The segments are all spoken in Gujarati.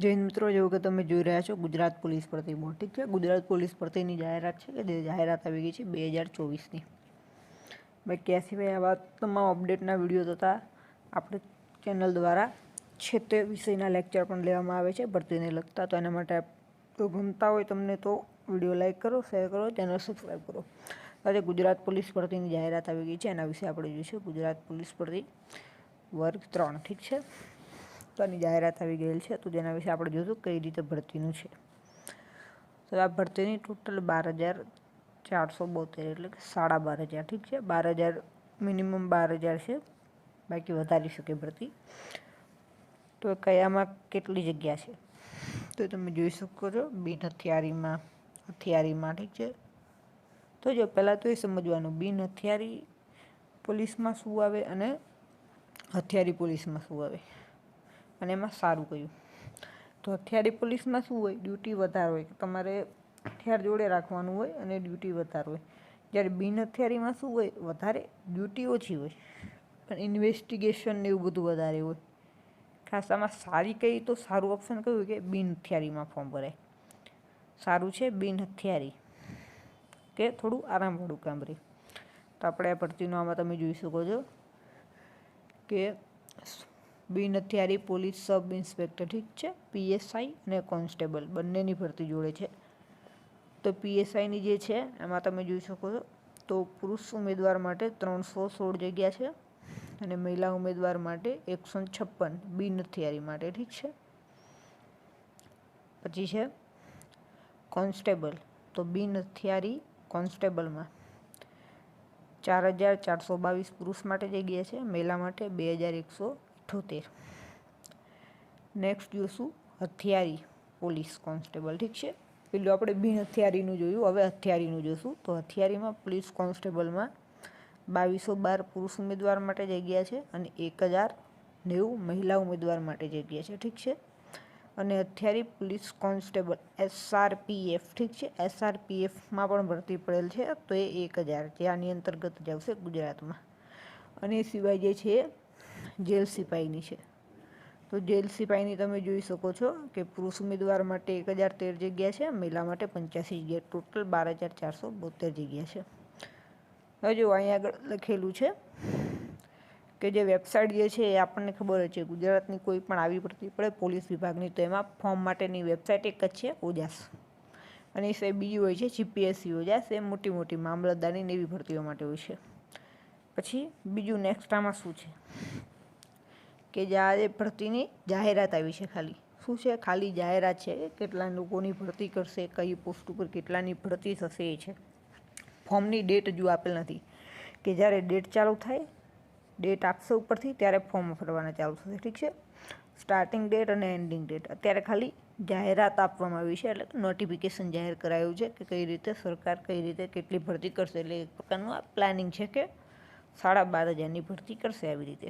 જૈન મિત્રો જેવું કે તમે જોઈ રહ્યા છો, ગુજરાત પોલીસ ભરતી બોર્ડ, ઠીક છે? ગુજરાત પોલીસ ભરતીની જાહેરાત છે કે જે જાહેરાત આવી ગઈ છે બે હજાર ચોવીસની. મેં સિવાય આવા તમામ અપડેટના વીડિયો તથા આપણે ચેનલ દ્વારા છે તે વિષયના લેક્ચર પણ લેવામાં આવે છે ભરતીને લગતા. તો એના માટે તો ગમતા હોય તમને તો વીડિયો લાઇક કરો, શેર કરો, ચેનલ સબસ્ક્રાઈબ કરો. આજે ગુજરાત પોલીસ ભરતીની જાહેરાત આવી ગઈ છે. એના વિશે આપણે જોઈશું. ગુજરાત પોલીસ ભરતી વર્ગ ત્રણ, ઠીક છે? તો આની જાહેરાત આવી ગયેલ છે. તો જેના વિશે આપણે જોઈશું કઈ રીતે ભરતીનું છે. તો આ ભરતીની ટોટલ બાર હજાર ચારસો બોતેર એટલે કે સાડા બાર હજાર, ઠીક છે? બાર હજાર મિનિમમ બાર હજાર છે. બાકી વધારી શકે ભરતી. તો કયામાં કેટલી જગ્યા છે? તો તમે જોઈ શકો છો. બિન હથિયારીમાં હથિયારીમાં, ઠીક છે? તો જો પહેલાં તો એ સમજવાનું. બિન હથિયારી પોલીસમાં શું આવે અને હથિયારી પોલીસમાં શું આવે? અને એમાં સારું કહ્યું તો હથિયારી પોલીસમાં શું હોય, ડ્યુટી વધારે હોય કે તમારે હથિયાર જોડે રાખવાનું હોય અને ડ્યુટી વધારે હોય. જ્યારે બિન હથિયારીમાં શું હોય, વધારે ડ્યુટી ઓછી હોય, પણ ઇન્વેસ્ટિગેશન ને એવું બધું વધારે હોય. ખાસ આમાં સારી કઈ તો સારું ઓપ્શન કયું કે બિન હથિયારીમાં ફોર્મ ભરાય. સારું છે બિન હથિયારી, કે થોડું આરામવાળું કામ રહે. તો આપણે આ ભરતીનું આમાં તમે જોઈ શકો છો કે બિન નથિયારી પોલીસ સબ ઇન્સ્પેક્ટર, ઠીક છે? પીએસઆઈ અને કોન્સ્ટેબલ બંનેની ભરતી જોડે છે. તો પીએસઆઈની જે છે, એમાં તમે જોઈ શકો છો, તો પુરુષ ઉમેદવાર માટે ત્રણસો સોળ જગ્યા છે અને મહિલા ઉમેદવાર માટે એકસો છપ્પન બિન હથિયારી માટે, ઠીક છે? પછી છે, કોન્સ્ટેબલ. તો બિન નથિયારી કોન્સ્ટેબલમાં ચાર હજાર ચારસો બાવીસ પુરુષ માટે જગ્યા છે, મહિલા માટે બે હજાર એકસો અઠ્ઠોતેર નેક્સ્ટ જોઈશું હથિયારી પોલીસ કોન્સ્ટેબલ, ઠીક છે? પેલું આપણે બિન હથિયારીનું જોયું, હવે હથિયારીનું જોઈશું તો હથિયારીમાં પોલીસ કોન્સ્ટેબલમાં બાવીસો બાર પુરુષ ઉમેદવાર માટે જગ્યા છે અને એક હજાર નેવું મહિલા ઉમેદવાર માટે જગ્યા છે, ઠીક છે? અને હથિયારી પોલીસ કોન્સ્ટેબલ, એસઆરપીએફ, ઠીક છે? એસઆરપીએફમાં પણ ભરતી પડેલ છે, તો એ એક હજાર, જે આની અંતર્ગત જ આવશે ગુજરાતમાં. અને એ સિવાય જે છે જેલ સિપાહીની છે. તો જેલ સિપાહીની તમે જોઈ શકો છો કે પુરુષ ઉમેદવાર માટે એક હજાર તેર જગ્યા છે, મહિલા માટે પંચ્યાસી જગ્યા. ટોટલ બાર હજાર ચારસો બોતેર જગ્યા છે. હવે જો અહીંયા આગળ લખેલું છે કે જે વેબસાઇટ જે છે એ આપણને ખબર છે, ગુજરાતની કોઈ પણ આવી પડતી પડે પોલીસ વિભાગની, તો એમાં ફોર્મ માટેની વેબસાઇટ એક જ છે, ઓજાસ. અને એ સિવાય બીજું હોય છે, જીપીએસસી ઓજાસ, એ મોટી મોટી મામલતદારની એવી ભરતીઓ માટે હોય છે. પછી બીજું નેક્સ્ટ આમાં શું છે? કે જે આજે ભરતીની જાહેરાત આવી છે ખાલી. શું છે? ખાલી જાહેરાત છે? કેટલા લોકોની ભરતી કરશે? કઈ પોસ્ટ ઉપર કેટલાની ભરતી થશે એ છે. ફોર્મની ડેટ હજુ આપેલ નથી. કે જ્યારે ડેટ ચાલુ થાય, ડેટ આપશે ઉપરથી, ત્યારે ફોર્મ ભરવાના ચાલુ થશે. ઠીક છે? સ્ટાર્ટિંગ ડેટ અને એન્ડિંગ ડેટ. અત્યારે ખાલી જાહેરાત આપવામાં આવી છે, એટલે નોટિફિકેશન જાહેર કરાયું છે કે કઈ રીતે સરકાર કઈ રીતે કેટલી ભરતી કરશે, એટલે એક પ્રકારનું આ પ્લાનિંગ છે કે સાડા બાર હજારની ભરતી કરશે આવી રીતે.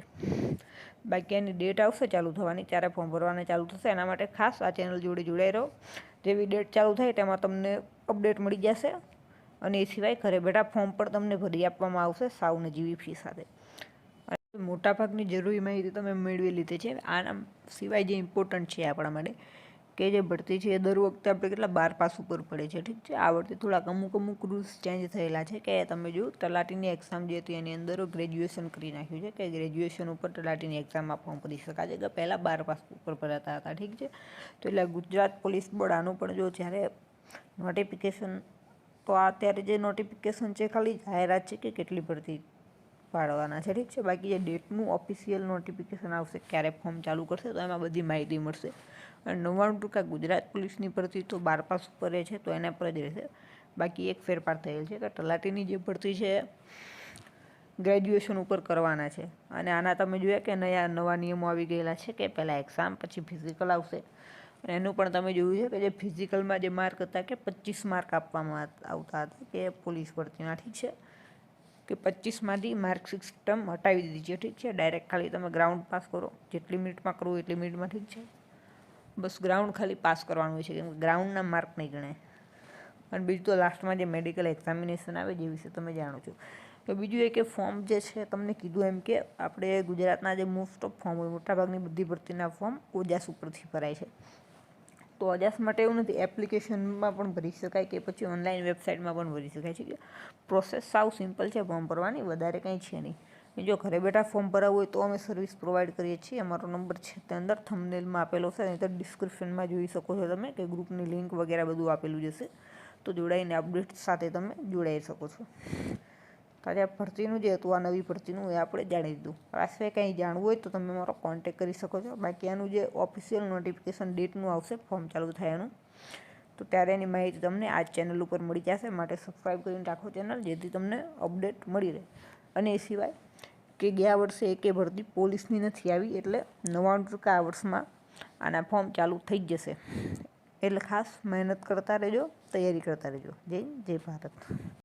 બાકી એની ડેટ આવશે ચાલુ થવાની, ત્યારે ફોર્મ ભરવાના ચાલુ થશે. એના માટે ખાસ આ ચેનલ જોડે જોડાઈ રહો. જેવી ડેટ ચાલુ થાય તેમાં તમને અપડેટ મળી જશે. અને એ સિવાય ઘરે બેઠા ફોર્મ પણ તમને ભરી આપવામાં આવશે સાવ નજીવી ફી સાથે. મોટાભાગની જરૂરી માહિતી તમે મેળવી લીધી છે. આના સિવાય જે ઇમ્પોર્ટન્ટ છે આપણા માટે કે જે ભરતી છે એ દર વખતે આપણે કેટલા બાર પાસ ઉપર પડે છે, ઠીક છે? આ વખતે થોડાક અમુક અમુક રૂલ્સ ચેન્જ થયેલા છે કે તમે જો તલાટીની એક્ઝામ જે હતી એની અંદર ગ્રેજ્યુએશન કરી નાખ્યું છે, કે ગ્રેજ્યુએશન ઉપર તલાટીની એક્ઝામ આપવામાં પડી શકાય છે. કે પહેલાં બાર પાસ ઉપર ભરાતા હતા, ઠીક છે? તો એટલે ગુજરાત પોલીસ બોર્ડ આનું પણ જો જ્યારે નોટિફિકેશન તો અત્યારે જે નોટિફિકેશન છે ખાલી જાહેરાત છે કે કેટલી ભરતી પાડવાના છે. ઠીક છે? બાકી જે ડેટનું ઓફિશિયલ નોટિફિકેશન આવશે, ક્યારે ફોર્મ ચાલુ કરશે, તો એમાં બધી માહિતી મળશે. અને નવ્વાણું ટકા ગુજરાત પોલીસની ભરતી તો બાર પાસ ઉપર છે, તો એના પર જ રહેશે. બાકી એક ફેરફાર થયેલ છે કે તલાટીની જે ભરતી છે ગ્રેજ્યુએશન ઉપર કરવાના છે. અને આના તમે જોયા કે નયા નવા નિયમો આવી ગયેલા છે કે પહેલાં એક્ઝામ પછી ફિઝિકલ આવશે. એનું પણ તમે જોયું છે કે જે ફિઝિકલમાં જે માર્ક હતા કે પચીસ માર્ક આપવામાં આવતા હતા કે પોલીસ ભરતીના ઠીક છે? કે પચીસમાંથી માર્ક સિસ્ટમ હટાવી દીધી છે. ઠીક છે? ડાયરેક્ટ ખાલી તમે ગ્રાઉન્ડ પાસ કરો. જેટલી મિનિટમાં કરવું એટલી મિનિટમાં ઠીક છે. બસ ગ્રાઉન્ડ ખાલી પાસ કરવાનું હોય છે. કેમ કે ગ્રાઉન્ડના માર્ક નહીં ગણાય. અને બીજું તો લાસ્ટમાં જે મેડિકલ એક્ઝામિનેશન આવે જે વિશે તમે જાણો છો. તો બીજું એ કે ફોર્મ જે છે, તમને કીધું એમ કે આપણે ગુજરાતના જે મોસ્ટ ઓફ ફોર્મ હોય, મોટાભાગની બધી ભરતીના ફોર્મ ઓજાસ ઉપરથી ભરાય છે. તો અજાસ માટે એવું નથી, એપ્લિકેશનમાં પણ ભરી શકાય કે પછી ઓનલાઈન વેબસાઇટમાં પણ ભરી શકાય છે કે પ્રોસેસ સાવ સિમ્પલ છે, ફોર્મ ભરવાની વધારે કંઈ છે નહીં. જો ઘરે બેઠા ફોર્મ ભરાવવું હોય તો અમે સર્વિસ પ્રોવાઈડ કરીએ છીએ. અમારો નંબર છે તે અંદર, થંબનેલમાં આપેલો છે નહીં તો ડિસ્ક્રિપ્શનમાં જોઈ શકો છો તમે કે ગ્રુપની લિંક વગેરે બધું આપેલું જશે તો જોડાઈને અપડેટ સાથે તમે જોડાઈ શકો છો. તારે આ ભરતીનું જે હતું, આ નવી ભરતીનું, એ આપણે જાણી દીધું આ સિવાય કંઈ જાણવું હોય તો તમે મારો કોન્ટેક કરી શકો છો. બાકી આનું જે ઓફિશિયલ નોટિફિકેશન ડેટનું આવશે ફોર્મ ચાલુ થાય એનું. તો ત્યારે એની માહિતી તમને આ ચેનલ ઉપર મળી જશે. માટે સબસ્ક્રાઈબ કરીને રાખો ચેનલ જેથી તમને અપડેટ મળી રહે. અને એ સિવાય કે ગયા વર્ષે એકે ભરતી પોલીસની નથી આવી, એટલે નવ્વાણું ટકા આ વર્ષમાં આના ફોર્મ ચાલુ થઈ જ જશે. એટલે ખાસ મહેનત કરતા રહેજો, તૈયારી કરતા રહેજો. જય જય ભારત.